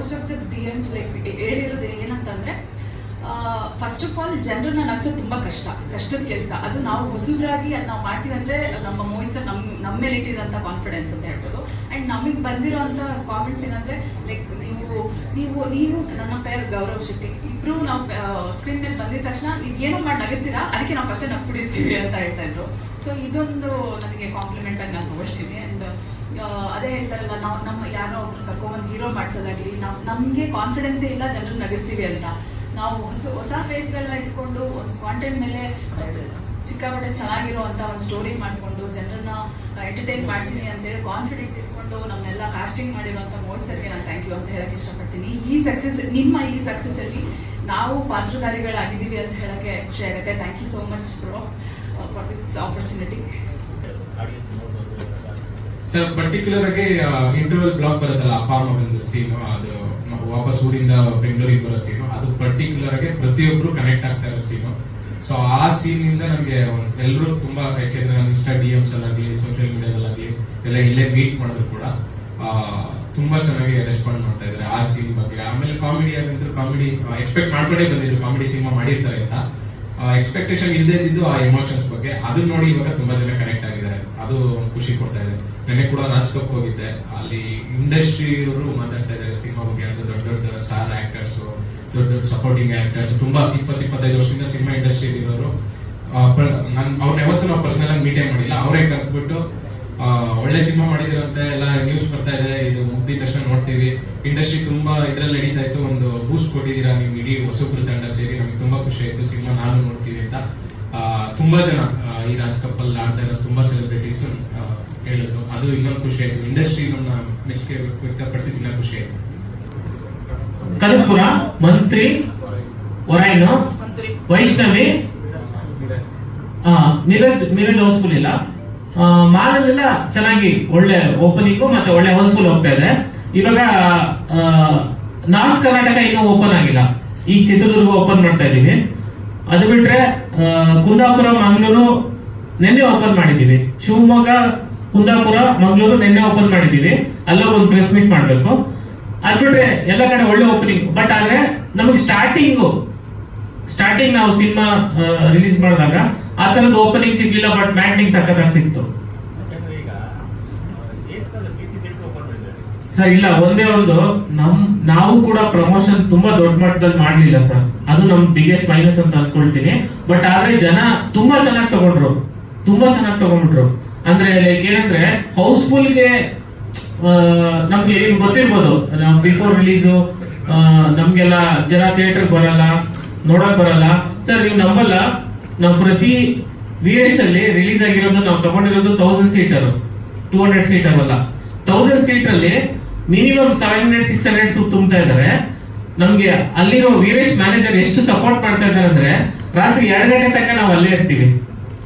Most of the D like ಹೇಳಿರೋದು ಏನಂತಂದ್ರೆ first of all ಜನರನ್ನ ನಗ್ಸೋದು ತುಂಬಾ ಕಷ್ಟ, ಕಷ್ಟದ ಕೆಲಸ. ಅದು ನಾವು ಹೊಸಬ್ರಾಗಿ ಅದ್ ನಾವು ಮಾಡ್ತೀವಿ ಅಂದ್ರೆ ನಮ್ಮ ಮೋಹಿತ್ ಸರ್ ನಮ್ಮ ನಮ್ಮ ಮೇಲೆ ಇಟ್ಟಿದಂತ ಕಾನ್ಫಿಡೆನ್ಸ್ ಅಂತ ಹೇಳ್ಬೋದು. ಆ್ಯಂಡ್ ನಮಗೆ ಬಂದಿರೋಂಥ ಕಾಮೆಂಟ್ಸ್ ಏನಂದ್ರೆ ಲೈಕ್ ನೀವು ನೀವು ನೀವು ನನ್ನ ಪೇರ್ ಗೌರವ್ ಶೆಟ್ಟಿ. ಇಬ್ರು ನಾವು ಸ್ಕ್ರೀನ್ ಮೇಲೆ ಬಂದಿದ ತಕ್ಷಣ ನೀವು ಏನೋ ಮಾಡಿ ನಗಿಸ್ತೀರಾ, ಅದಕ್ಕೆ ನಾವು ಫಸ್ಟೇ ನಗ್ಬಿಟ್ಟಿರ್ತೀವಿ ಅಂತ ಹೇಳ್ತಾ ಇದ್ರು. ಸೊ ಇದೊಂದು ನನಗೆ ಕಾಂಪ್ಲಿಮೆಂಟ್ ಆಗಿ ನಾನು ತೋರಿಸ್ತೀನಿ. ಆ್ಯಂಡ್ ಅದೇ ಹೇಳ್ತಾರಲ್ಲ, ನಾವು, ನಮ್ಮ ಯಾರೋ ಒಬ್ರು ಕರ್ಕೊಂಬಂದು ಹೀರೋ ಮಾಡಿಸೋದಾಗ್ಲಿ ನಾವು ನಮಗೆ ಕಾನ್ಫಿಡೆನ್ಸೇ ಇಲ್ಲ, ಜನರು ನಗಿಸ್ತೀವಿ ಅಂತ. ನಾವು ಹೊಸ ಹೊಸ ಫೇಸ್ಗಳನ್ನ ಇಟ್ಕೊಂಡು, ಒಂದು ಕಾಂಟೆಂಟ್ ಮೇಲೆ ಸಿಕ್ಕಾಪಟ್ಟೆ ಚೆನ್ನಾಗಿರೋ ಅಂತ ಒಂದು ಸ್ಟೋರಿ ಮಾಡಿಕೊಂಡು ಜನರನ್ನ ಎಂಟರ್ಟೈನ್ ಮಾಡ್ತೀನಿ ಅಂತೇಳಿ ಕಾನ್ಫಿಡೆಂಟ್ ಇಟ್ಕೊಂಡು ನಮ್ಮನ್ನೆಲ್ಲ ಕಾಸ್ಟಿಂಗ್ ಮಾಡಿರುವಂತ ಮೋಡ್ ಸರ್ಗೆ ನಾನು ಥ್ಯಾಂಕ್ ಯು ಅಂತ ಹೇಳಕ್ಕೆ ಇಷ್ಟಪಡ್ತೀನಿ. ಈ ಸಕ್ಸಸ್ ನಿಮ್ಮ ಈ ಸಕ್ಸಸ್ಸಲ್ಲಿ ನಾವು ಪಾತ್ರಧಾರಿಗಳಾಗಿದ್ದೀವಿ ಅಂತ ಹೇಳಕ್ಕೆ ಖುಷಿ ಆಗುತ್ತೆ. Thank you so much bro for this opportunity sir particular ಆಗಿ ಇಂಟರ್ವಲ್ ಬ್ಲಾಕ್ ಬರುತ್ತಲ್ಲ, ಅಪ್ಪ ಮಗನ ಸೀನು ಅದು ವಾಪಸ್ ಊರಿಂದ ಬೆಂಗಳೂರಿಗೆ ಬರೋ ಸೀನು ಅದು ಪರ್ಟಿಕ್ಯುಲರ್ ಆಗಿ ಪ್ರತಿಯೊಬ್ರು ಕನೆಕ್ಟ್ ಆಗ್ತಾ ಇರೋ ಸೀನು ಸೊ ಆ ಸೀನ್ ನಮಗೆ ಎಲ್ಲರೂ ತುಂಬಾ, ಯಾಕೆಂದ್ರೆ ನಮ್ಮ ಇನ್ಸ್ಟಾ ಡಿ ಎಮ್ಸ್ ಆಗಲಿ ಸೋಷಿಯಲ್ ಮೀಡಿಯಾದಲ್ಲಾಗಲಿ ಎಲ್ಲ ಇಲ್ಲೇ ಮೀಟ್ ಮಾಡಿದ್ರು ಕೂಡ ತುಂಬ ಚೆನ್ನಾಗಿ ರೆಸ್ಪಾಂಡ್ ಮಾಡ್ತಾ ಇದ್ದಾರೆ ಆ ಸೀನ್ ಬಗ್ಗೆ. ಆಮೇಲೆ ಕಾಮಿಡಿ ಆಗಿದ್ರು ಕಾಮಿಡಿ ಎಕ್ಸ್ಪೆಕ್ಟ್ ಮಾಡ್ಕೊಂಡೇ ಬಂದಿದ್ರು ಕಾಮಿಡಿ ಸಿನಿಮಾ ಮಾಡಿರ್ತಾರೆ ಅಂತ. ಎಕ್ಸ್ಪೆಕ್ಟೇಷನ್ ಇಲ್ಲದೆ ಇದ್ದಿದ್ದು ಆ ಎಮೋಷನ್ಸ್ ಬಗ್ಗೆ. ಅದನ್ನ ನೋಡಿ ಇವಾಗ ತುಂಬಾ ಜನ ಕನೆಕ್ಟ್ ಆಗಿದ್ದಾರೆ. ಅದು ಒಂದು ಖುಷಿ ಕೊಡ್ತಾ ಇದೆ. ನೆನ್ನೆ ಕೂಡ ರಾಜ್ ಹೋಗಿದ್ದೆ. ಅಲ್ಲಿ ಇಂಡಸ್ಟ್ರಿ ಅವರು ಮಾತಾಡ್ತಾ ಇದ್ದಾರೆ ಸಿನಿಮಾ ಬಗ್ಗೆ. ಅಂದ್ರೆ ದೊಡ್ಡ ದೊಡ್ಡ ಸ್ಟಾರ್ ಆಕ್ಟರ್ಸ್ ದೊಡ್ಡ ದೊಡ್ಡ ಸಪೋರ್ಟಿಂಗ್ ಆಕ್ಟರ್ಸ್ ತುಂಬಾ ಇಪ್ಪತ್ತು ಇಪ್ಪತ್ತೈದು ವರ್ಷದಿಂದ ಸಿನಿಮಾ ಇಂಡಸ್ಟ್ರಿ ಇರೋರು. ನಾನು ಅವ್ರನ್ನ ಯಾವತ್ತೂ ನಾವು ಪರ್ಸನಲ್ ಆಗಿ ಮೀಟೇ ಮಾಡಿಲ್ಲ. ಅವರೇ ಕರೆದ್ಬಿಟ್ಟು ಒಳ್ಳೆ ಸಿನಿಮಾ ಮಾಡಿದಿರಂತೆ, ಎಲ್ಲ ನ್ಯೂಸ್ ಬರ್ತಾ ಇದೆ. ಇದು ಮುಗ್ದಿದ ತಕ್ಷಣ ನೋಡ್ತೀವಿ. ಇಂಡಸ್ಟ್ರಿ ತುಂಬಾ ಇದ್ರಲ್ಲಿ ನಡೀತಾ ಇತ್ತು. ಒಂದು ಬೂಸ್ಟ್ ಕೊಟ್ಟಿದ್ದೀರಾ ನೀವು ಇಡೀ ಹೊಸಬ್ರು ತಂಡ ಸೇರಿ. ನಮ್ಗೆ ತುಂಬಾ ಖುಷಿ ಆಯ್ತು. ಸಿನಿಮಾ ನಾನು ನೋಡ್ತೀವಿ ಅಂತ. ತುಂಬಾ ಜನ ಈ ರಾಜ್ ಕಪ್ಪಲ್ ಆಡ್ತಾ ಇರೋ ತುಂಬಾ ಸೆಲೆಬ್ರಿಟೀಸ್ ಹೇಳಿದ್ರು. ಅದು ಇನ್ನೊಂದು ಖುಷಿ ಆಯ್ತು. ಇಂಡಸ್ಟ್ರಿ ನಮ್ಮ ಮೆಚ್ಚುಗೆ ವ್ಯಕ್ತಪಡಿಸಿದ ಇನ್ನೂ ಖುಷಿ ಆಯ್ತು. ಕನಕಪುರ ಮಂತ್ರಿ. ಒರಾಯ್ನು ವೈಷ್ಣವಿ ಆ, ನೀರಜ್ ನೀರಜ್ ಹೌಸ್ಫುಲ್ ಇಲ್ಲ. ಆ, ಮಾಲಲ್ಲೆಲ್ಲ ಚೆನ್ನಾಗಿ ಒಳ್ಳೆ ಓಪನಿಂಗು ಮತ್ತೆ ಒಳ್ಳೆ ಹೌಸ್ಫುಲ್ ಹೋಗ್ತಾ ಇದೆ. ಇವಾಗ ನಾರ್ತ್ ಕರ್ನಾಟಕ ಇನ್ನೂ ಓಪನ್ ಆಗಿಲ್ಲ. ಈಗ ಚಿತ್ರದುರ್ಗ ಓಪನ್ ಮಾಡ್ತಾ ಇದ್ದೀವಿ ಅದು ಬಿಟ್ರೆ ಕುಂದಾಪುರ, ಮಂಗಳೂರು ನಿನ್ನೆ ಓಪನ್ ಮಾಡಿದ್ದೀವಿ. ಶಿವಮೊಗ್ಗ, ಕುಂದಾಪುರ, ಮಂಗಳೂರು ನಿನ್ನೆ ಓಪನ್ ಮಾಡಿದ್ದೀವಿ. ಅಲ್ಲೋಗಿ ಒಂದು ಪ್ರೆಸ್ ಮೀಟ್ ಮಾಡಬೇಕು. ಅದ್ ಬಿಟ್ರೆ ಎಲ್ಲ ಕಡೆ ಒಳ್ಳೆ ಓಪನಿಂಗ್ ಬಟ್ ಆದ್ರೆ ನಮಗೆ ಸ್ಟಾರ್ಟಿಂಗು ಸ್ಟಾರ್ಟಿಂಗ್ ನಾವು ಸಿನಿಮಾ ರಿಲೀಸ್ ಮಾಡಿದಾಗ ಆ ತರದ ಓಪನಿಂಗ್ ಸಿಗ್ಲಿಲ್ಲ ಬಟ್ ಮ್ಯಾಂಡಿಂಗ್ ಸಖತ್ತಾಗಿ ಸಿಕ್ತು. ಸರ್ ಇಲ್ಲ, ಒಂದೇ ಒಂದು, ನಮ್, ನಾವು ಕೂಡ ಪ್ರಮೋಷನ್ ತುಂಬಾ ದೊಡ್ಡ ಮಟ್ಟದಲ್ಲಿ ಮಾಡ್ಲಿಲ್ಲ ಸರ್ ಅದು ನಮ್ ಬಿಗ್ಗೆಸ್ಟ್ ಮೈನಸ್ ಅಂತ ಅನ್ಕೊಳ್ತೀನಿ. ಬಟ್ ಆದ್ರೆ ಜನ ತುಂಬಾ ಚೆನ್ನಾಗಿ ತಗೊಂಡ್ರು. ತುಂಬಾ ಚೆನ್ನಾಗಿ ತಗೊಂಡ್ಬಿಟ್ರು. ಅಂದ್ರೆ ಲೈಕ್ ಏನಂದ್ರೆ ಹೌಸ್ಫುಲ್ಗೆ ನಮ್ಗೆ ಏನ್ ಗೊತ್ತಿರ್ಬೋದು ಬಿಫೋರ್ ರಿಲೀಸ್ ನಮ್ಗೆಲ್ಲ ಜನ ಥಿಯೇಟರ್ ಬರಲ್ಲ, ನೋಡಕ್ ಬರಲ್ಲ. ಸರ್ ನೀವು ನಂಬಲ್ಲ, ನಾವು ಪ್ರತಿ ವೀರೇಶ್ ಅಲ್ಲಿ ರಿಲೀಸ್ ಆಗಿರೋದು, ನಾವು ತಗೊಂಡಿರೋದು thousand seater two hundred seater ಅಲ್ಲ. ತೌಸಂಡ್ ಸೀಟ್ ಅಲ್ಲಿ minimum seven hundred six hundred ತುಂಬ್ತಾ ಇದ್ದಾರೆ. ನಮ್ಗೆ ಅಲ್ಲಿರೋ ವೀರೇಶ್ ಮ್ಯಾನೇಜರ್ ಎಷ್ಟು ಸಪೋರ್ಟ್ ಮಾಡ್ತಾ ಇದ್ದಾರೆ ಅಂದ್ರೆ, ರಾತ್ರಿ ಎರಡು ಗಂಟೆ ತನಕ ನಾವು ಅಲ್ಲೇ ಇರ್ತೀವಿ.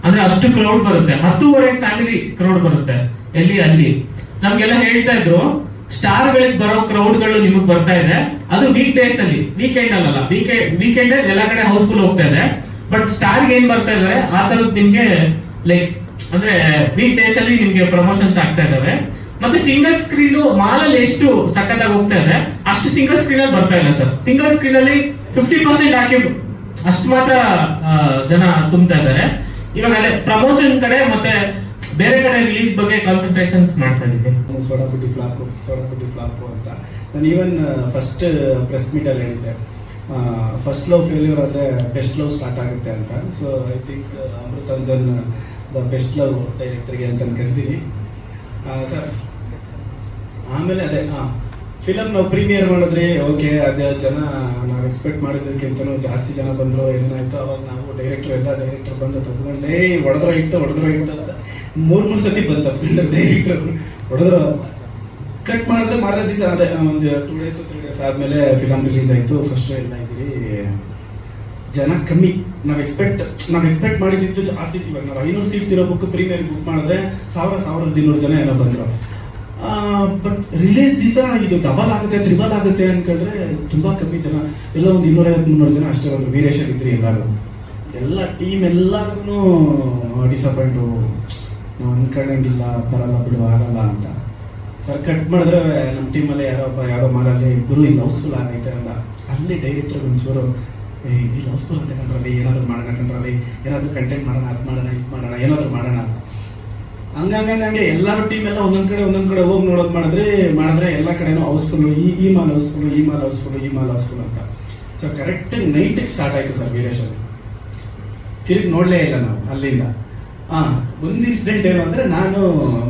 ಅಂದ್ರೆ ಅಷ್ಟು ಕ್ರೌಡ್ ಬರುತ್ತೆ. ಹತ್ತೂವರೆ ಫ್ಯಾಮಿಲಿ ಕ್ರೌಡ್ ಬರುತ್ತೆ, ಎಲ್ಲಿ, ಅಲ್ಲಿ. ನಮ್ಗೆಲ್ಲ ಹೇಳ್ತಾ ಇದ್ರು ಸ್ಟಾರ್ ಗಳಿಗೆ ಬರೋ ಕ್ರೌಡ್ಗಳು ನಿಮಗೆ ಬರ್ತಾ ಇದೆ. ಅದು ವೀಕ್ ಡೇಸ್ ಅಲ್ಲಿ ವೀಕೆಂಡ್ ಅಲ್ಲ ವೀಕೆಂಡ್ ವೀಕೆಂಡ್ ಎಲ್ಲ ಕಡೆ ಹೌಸ್ಫುಲ್ ಹೋಗ್ತಾ ಇದೆ. ಬಟ್ ಸ್ಟಾರ್ ಏನ್ ಬರ್ತಾ ಇದಾರೆ ಆ ತರದ್ ನಿಮ್ಗೆ ಲೈಕ್ ಅಂದ್ರೆ ವೀಕ್ ಡೇಸ್ ಅಲ್ಲಿ ನಿಮ್ಗೆ ಪ್ರಮೋಷನ್ಸ್ ಆಗ್ತಾ ಇದಾವೆ ಮತ್ತೆ ಸಿಂಗಲ್ ಸ್ಕ್ರೀನ್ ಮಾಲಲ್ಲಿ ಎಷ್ಟು ಸಖತ್ತಾಗಿ ಹೋಗ್ತಾ ಇದೆ? ಅಷ್ಟು ಸಿಂಗಲ್ ಸ್ಕ್ರೀನ್ ಅಲ್ಲಿ ಬರ್ತಾ ಇಲ್ಲ ಸರ್. ಸಿಂಗಲ್ ಸ್ಕ್ರೀನ್ ಅಲ್ಲಿ ಫಿಫ್ಟಿ ಪರ್ಸೆಂಟ್ ಹಾಕಿ ಅಷ್ಟು ಮಾತ್ರ ಜನ ತುಂಬ್ತಾ ಇದ್ದಾರೆ. ಇವಾಗ ಅದೇ ಪ್ರಮೋಷನ್ ಕಡೆ ಮತ್ತೆ ಬೇರೆ ಕಡೆ ರಿಲೀಸ್ ಬಗ್ಗೆ ಕಾನ್ಸಂಟ್ರೇಷನ್ಸ್ ಮಾಡ್ತಾ ಇದ್ದೀನಿ ಫ್ಲಾಪು ಸೋಡಾ ಪುಟ್ಟಿ ಫ್ಲಾಪು ಅಂತ. ನಾನು ಈವನ್ ಫಸ್ಟ್ ಪ್ರೆಸ್ ಮೀಟಲ್ಲಿ ಹೇಳಿದ್ದೆ. ಫಸ್ಟ್ ಲವ್ ಫೇಲ್ಯೂರ್ ಆದರೆ ಬೆಸ್ಟ್ ಲವ್ ಸ್ಟಾರ್ಟ್ ಆಗುತ್ತೆ ಅಂತ. So I think Amrit Anjan the best love ಡೈರೆಕ್ಟರ್ಗೆ ಅಂತ ಅನ್ಕೊಂತೀನಿ ಸರ್ ಆಮೇಲೆ ಅದೇ, ಹಾಂ. ಫಿಲಮ್ ನಾವು ಪ್ರೀಮಿಯರ್ ಮಾಡಿದ್ರಿ ಓಕೆ ಅದೇ ಜನ, ನಾವು ಎಕ್ಸ್ಪೆಕ್ಟ್ ಮಾಡಿದ್ದಕ್ಕಿಂತನೂ ಜಾಸ್ತಿ ಜನ ಬಂದರು, ಏನಾಯ್ತು, ಅವಾಗ ನಾವು ಡೈರೆಕ್ಟರ್ ಎಲ್ಲ ಡೈರೆಕ್ಟರ್ ಬಂದು ತಗೊಂಡೇ ಹೊಡೆದ್ರ ಇಟ್ಟು ಹೊಡೆದ್ರ ಇಟ್ಟು ಅಂತ ಮೂರು ಮೂರು ಸತಿ ಬಂತ ತಗೊಂಡು ಡೈರೆಕ್ಟರ್ ಹೊಡೆದ್ರ ಕಟ್ ಮಾಡಿದ್ರೆ ಮಾರನೇ ದಿವಸ, ಅದೇ ಒಂದು ಟೂ ಡೇಸ್ ತ್ರೀ ಡೇಸ್ ಆದಮೇಲೆ ಫಿಲಮ್ ರಿಲೀಸ್ ಆಯಿತು ಫಸ್ಟ್ ಎಲ್ಲ ಇದ್ದೀವಿ ಜನ ಕಮ್ಮಿ. ನಾವು ಎಕ್ಸ್ಪೆಕ್ಟ್ ನಾವು ಎಕ್ಸ್ಪೆಕ್ಟ್ ಮಾಡಿದ್ದು ಜಾಸ್ತಿ ಇವಾಗ, ನಾವು ಐನೂರು ಸೀಟ್ಸ್ ಇರೋ ಬುಕ್ ಪ್ರೀಮಿಯರ್ ಬುಕ್ ಮಾಡಿದ್ರೆ ಸಾವಿರ, ಸಾವಿರದ ಇನ್ನೂರು ಜನ ಏನೋ ಬಂದರು. ಬಟ್ ರಿಲೀಸ್ ದಿವಸ ಇದು ಡಬಲ್ ಆಗುತ್ತೆ ತ್ರಿಬಲ್ ಆಗುತ್ತೆ ಅನ್ಕೊಂಡ್ರೆ ತುಂಬ ಕಮ್ಮಿ ಜನ, ಎಲ್ಲ ಒಂದು ಇನ್ನೂರೈವತ್ತು, ಮುನ್ನೂರು ಜನ ಅಷ್ಟೇ ಒಂದು ವೀರೇಶನ್ ಇದ್ರಿ ಎಲ್ಲರೂ. ಎಲ್ಲ ಟೀಮ್ ಎಲ್ಲರಿಗೂ ಡಿಸಪಾಯಿಂಟು ನಾವು ಅನ್ಕೊಂಡಂಗಿಲ್ಲ, ಬರಲ್ಲ ಬಿಡು, ಆಗಲ್ಲ ಅಂತ. ಸರ್ ಕಟ್ ಮಾಡಿದ್ರೆ ನಮ್ಮ ಟೀಮಲ್ಲಿ ಯಾರೋ ಒಬ್ಬ, ಯಾವುದೋ ಮಾರಲ್ಲಿ ಗುರು ಇಲ್ಲಿ ಹೌಸ್ಫುಲ್ ಆಗೈತೆ ಅಂತ. ಅಲ್ಲಿ ಡೈರೆಕ್ಟರ್ ಒಂಚೂರು ಇಲ್ಲಿ ಹೌಸ್ಫುಲ್ ಅಂತ ಕಂಡ್ರಲ್ಲಿ ಏನಾದರೂ ಮಾಡೋಣ ಕಂಡ್ರಲ್ಲಿ ಏನಾದರೂ ಕಂಟೆಂಟ್ ಮಾಡೋಣ, ಅದು ಮಾಡೋಣ, ಇದು ಮಾಡೋಣ, ಏನಾದರೂ ಮಾಡೋಣ ಅಂತ. ಹಂಗಂಗೆ ಹಂಗೆ ಎಲ್ಲರೂ ಟೀಮ್ ಎಲ್ಲ ಒಂದೊಂದ್ ಕಡೆ ಒಂದೊಂದ್ ಕಡೆ ಹೋಗಿ ನೋಡೋದು ಮಾಡಿದ್ರೆ ಮಾಡಿದ್ರೆ ಎಲ್ಲ ಕಡೆನೂ ಹೌಸ್ಫುಲ್ ಈ ಈ ಮಾಲ್ ಹೌಸ್ಫುಲ್ ಈ ಮಾಲ್ ಹೌಸ್ಫುಲ್ ಈ ಮಾಲ್ ಹೌಸ್ಫುಲ್ ಅಂತ. ಸೊ ಕರೆಕ್ಟ್ ನೈಟಿಗೆ ಸ್ಟಾರ್ಟ್ ಆಯ್ತು ಸರ್ ವೀರೇಶಲ್ಲಿ ತಿರುಗಿ ನೋಡಲೇ ಇಲ್ಲ ನಾವು, ಅಲ್ಲಿಂದ. ಹಾ ಒಂದು ಇನ್ಸಿಡೆಂಟ್ ಏನು ಅಂದ್ರೆ ನಾನು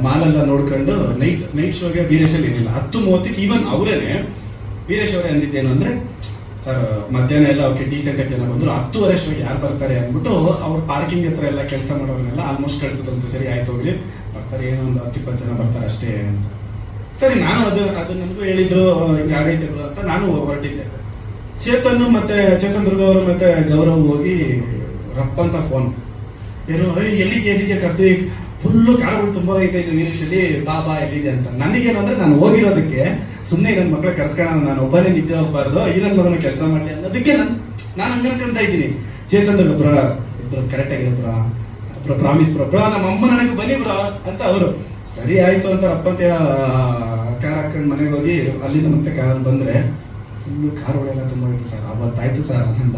ಮಾಲೆಲ್ಲ ನೋಡ್ಕೊಂಡು ನೈಟ್ ನೈಟ್ ಶೋಗೆ ವೀರೇಶಲ್ಲಿ ಇರಲಿಲ್ಲ. ಹತ್ತು ಮೂವತ್ತಕ್ಕೆ ಈವನ್ ಅವರೇನೆ ವೀರೇಶ್ ಅವರೇ ಅಂದಿದ್ದೇನು ಅಂದ್ರೆ ಸರ್, ಮಧ್ಯಾಹ್ನ ಎಲ್ಲ ಓಕೆ ಡಿಸೆಂಟ್ ಜನ ಬಂದ್ರು. ಹತ್ತುವರೆ ಶೋಗೆ ಯಾರು ಬರ್ತಾರೆ ಅಂದ್ಬಿಟ್ಟು ಅವ್ರು ಪಾರ್ಕಿಂಗ್ ಹತ್ರ ಎಲ್ಲ ಕೆಲಸ ಮಾಡೋರ್ನೆಲ್ಲ ಆಲ್ಮೋಸ್ಟ್ ಕಳ್ಸೋದಂತೆ ಸರಿ, ಆಯ್ತು ಹೋಗ್ಲಿ ಬರ್ತಾರೆ, ಏನೋ ಒಂದು ಹತ್ತು ಇಪ್ಪತ್ತು ಜನ ಬರ್ತಾರೆ ಅಷ್ಟೇ ಅಂತ. ಸರಿ, ನಾನು ಅದು ಅದು ನನಗೂ ಹೇಳಿದ್ರು, ಹಿಂಗೆ ಅಂತ ನಾನು ಹೊರಟಿದ್ದೆ. ಚೇತನ್ ಮತ್ತೆ ಚೇತನ್ ದುರ್ಗ ಅವರು ಮತ್ತೆ ಗೌರವ್ ಹೋಗಿ ರಪ್ಪ ಅಂತ ಫೋನ್ ಏನು ಎಲ್ಲಿಗೆ ಎಲ್ಲಿಗೆ ಕರ್ತೀವಿ ಫುಲ್ಲು ಕಾರುಗಳು ತುಂಬ ಐತೆ ಇಲ್ಲಿ ವೀರೇಶಲ್ಲಿ ಬಾ ಬಾ, ಎಲ್ಲಿದೆ ಅಂತ. ನನಗೇನಂದ್ರೆ ನಾನು ಹೋಗಿರೋದಕ್ಕೆ ಸುಮ್ಮನೆ ನನ್ನ ಮಕ್ಕಳ ಕರ್ಸ್ಕೊಳ್ಳೋಣ ನಾನು ಒಬ್ಬನೇ ನಿದ್ದೆ ಹೋಗ್ಬಾರ್ದು, ಈ ಮಗನ ಕೆಲಸ ಮಾಡಲಿ ಅನ್ನೋದಕ್ಕೆ ನಾನು ನಾನು ಹಂಗೆ ಅನ್ಕೊಂತ ಇದ್ದೀನಿ. ಚೇತನ್ ಬ್ರೋ ಇಬ್ಬರು ಕರೆಕ್ಟ್ ಆಗಿದೆ ಬ್ರೋ ಬ್ರೋ ಪ್ರಾಮಿಸ್ ಬ್ರೋ ನಮ್ಮ ಅಮ್ಮ ನನಗೆ ಬನ್ನಿ ಬ್ರೋ ಅಂತ ಅವರು. ಸರಿ ಆಯ್ತು ಅಂತ ಅಪ್ಪತ್ತೆ ಕಾರ್ ಹಾಕೊಂಡು ಮನೆಗೆ ಹೋಗಿ ಅಲ್ಲಿಂದ ಮತ್ತೆ ಕಾರ್ ಬಂದ್ರೆ ಫುಲ್ಲು ಕಾರುಗಳೆಲ್ಲ ತುಂಬ ಇತ್ತು ಸರ್. ಅವತ್ತಾಯ್ತು ಸರ್ ಅಮ್ಮ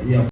ಅಯ್ಯಪ್ಪ